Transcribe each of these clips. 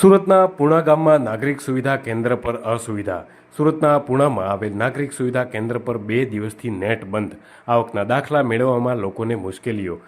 સુરતના પુણા ગામમાં નાગરિક સુવિધા કેન્દ્ર પર અસુવિધા. સુરતના પુણામાં આવેલ નાગરિક સુવિધા કેન્દ્ર પર બે દિવસથી નેટ બંધ. આવકના દાખલા મેળવવામાં લોકોને મુશ્કેલીઓ.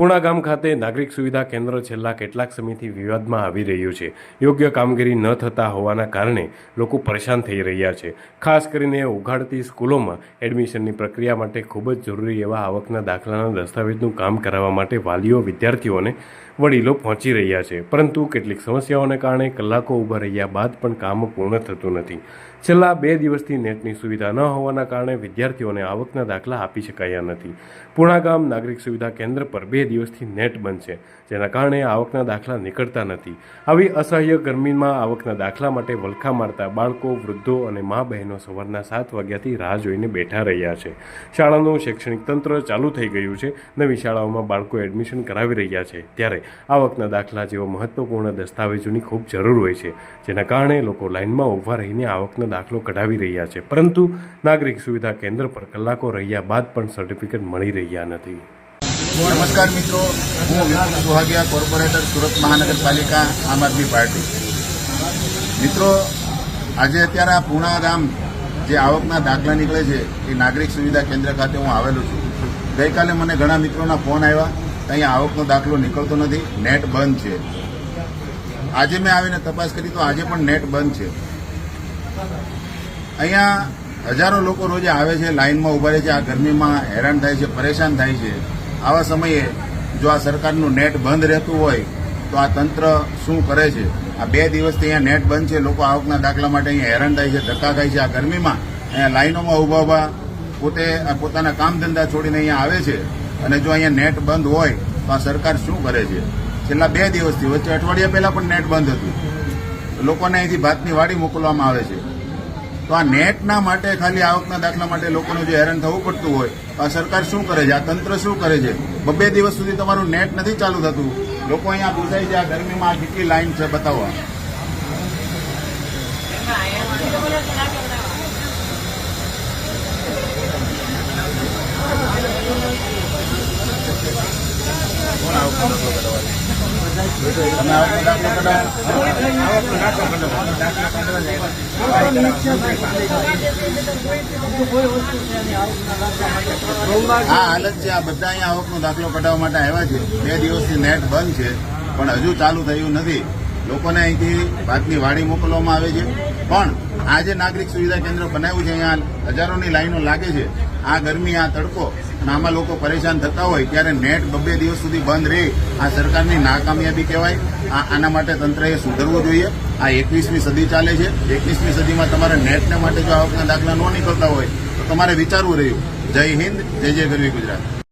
પુણા ગામ ખાતે નાગરિક સુવિધા કેન્દ્ર છેલ્લા કેટલાક સમયથી વિવાદમાં આવી રહ્યું છે. યોગ્ય કામગીરી ન થતા હોવાના કારણે લોકો પરેશાન થઈ રહ્યા છે. ખાસ કરીને ઉઘાડતી સ્કૂલોમાં એડમિશનની પ્રક્રિયા માટે ખૂબ જ જરૂરી એવા આવકના દાખલાના દસ્તાવેજનું કામ કરાવવા માટે વાલીઓ વિદ્યાર્થીઓને વડીલો પહોંચી રહ્યા છે. પરંતુ કેટલીક સમસ્યાઓને કારણે કલાકો ઊભા રહ્યા બાદ પણ કામ પૂર્ણ થતું નથી. છેલ્લા બે દિવસથી નેટની સુવિધા ન હોવાના કારણે વિદ્યાર્થીઓને આવકના દાખલા આપી શકાયા નથી. પૂણા ગામ નાગરિક સુવિધા કેન્દ્ર પર બે દિવસથી નેટ બંધ છે, જેના કારણે આવકના દાખલા નીકળતા નથી. આવી અસહ્ય ગરમીમાં આવકના દાખલા માટે વલખા મારતા બાળકો, વૃદ્ધો અને મા બહેનો સવારના સાત વાગ્યાથી રાહ જોઈને બેઠા રહ્યા છે. શાળાનું શૈક્ષણિક તંત્ર ચાલુ થઈ ગયું છે. નવી શાળાઓમાં બાળકો એડમિશન કરાવી રહ્યા છે. ત્યારે આવકના દાખલા જેવા મહત્વપૂર્ણ દસ્તાવેજોની ખૂબ જરૂર હોય છે, જેના કારણે લોકો લાઇનમાં ઊભા રહીને આવકનો દાખલો કઢાવી રહ્યા છે. પરંતુ નાગરિક સુવિધા કેન્દ્ર પર કલાકો રહ્યા બાદ પણ સર્ટિફિકેટ મળી રહ્યા નથી. નમસ્કાર મિત્રો, હું વિપુલ સુહાગિયા, કોર્પોરેટર, સુરત મહાનગરપાલિકા, આમ આદમી પાર્ટી. મિત્રો, આજે અત્યારે આ પૂણા ગામ જે આવકના દાખલા નીકળે છે, એ નાગરિક સુવિધા કેન્દ્ર ખાતે હું આવેલો છું. ગઈકાલે મને ઘણા મિત્રોના ફોન આવ્યા અહીંયા આવકનો દાખલો નીકળતો નથી, નેટ બંધ છે. આજે મેં આવીને તપાસ કરી, તો આજે પણ નેટ બંધ છે. અહીંયા હજારો લોકો રોજે આવે છે લાઇનમાં ઊભા રહે છે, આ ગરમીમાં હેરાન થાય છે, પરેશાન થાય છે. આવા સમયે જો આ સરકારનું નેટ બંધ રહેતું હોય, તો આ તંત્ર શું કરે છે? આ બે દિવસથી અહીંયા નેટ બંધ છે, લોકો આવકના દાખલા માટે અહીંયા હેરાન થાય છે, ધક્કા ખાય છે. આ ગરમીમાં અહીંયા લાઈનોમાં ઊભા ઊભા પોતે પોતાના કામ ધંધા છોડીને અહીંયા આવે છે. અને જો અહીંયા નેટ બંધ હોય, તો આ સરકાર શું કરે છે? છેલ્લા બે દિવસથી, વચ્ચે અઠવાડિયા પહેલા પણ નેટ બંધ હતું. લોકોને અહીંથી ભાતની વાડી મોકલવામાં આવે છે. તો આ નેટના માટે ખાલી આવકના દાખલા માટે લોકોને જે હેરાન થવું પડતું હોય, તો આ સરકાર શું કરે છે? આ તંત્ર શું કરે છે? બબે દિવસ સુધી તમારું નેટ નથી ચાલુ થતું. લોકો અહીંયા પૂછાય છે, આ ગરમીમાં કેટલી લાઈન છે? બતાવવા કોણ આ હાલત છે. આ બધા અહીંયા આવકનો દાખલો કઢાવવા માટે આવ્યા છે. બે દિવસથી નેટ બંધ છે, પણ હજુ ચાલુ થયું નથી. લોકોને અહીંથી ભાતની વાડી મોકલવામાં આવે છે. પણ આ જે નાગરિક સુવિધા કેન્દ્ર બનાવ્યું છે અહીંયા, હજારોની લાઈનો લાગે છે. આ ગરમી, આ તડકો અને આમાં લોકો પરેશાન થતા હોય ત્યારે નેટ બબે દિવસ સુધી બંધ રહે. આ સરકારની નાકામયાબી કહેવાય. આના માટે તંત્રએ સુધરવું જોઈએ. આ એકવીસમી સદી ચાલે છે. એકવીસમી સદીમાં તમારે નેટને માટે જો આવકના દાખલા ન નીકળતા હોય, તો તમારે વિચારવું રહ્યું. જય હિન્દ, જય જય ગરવી ગુજરાત.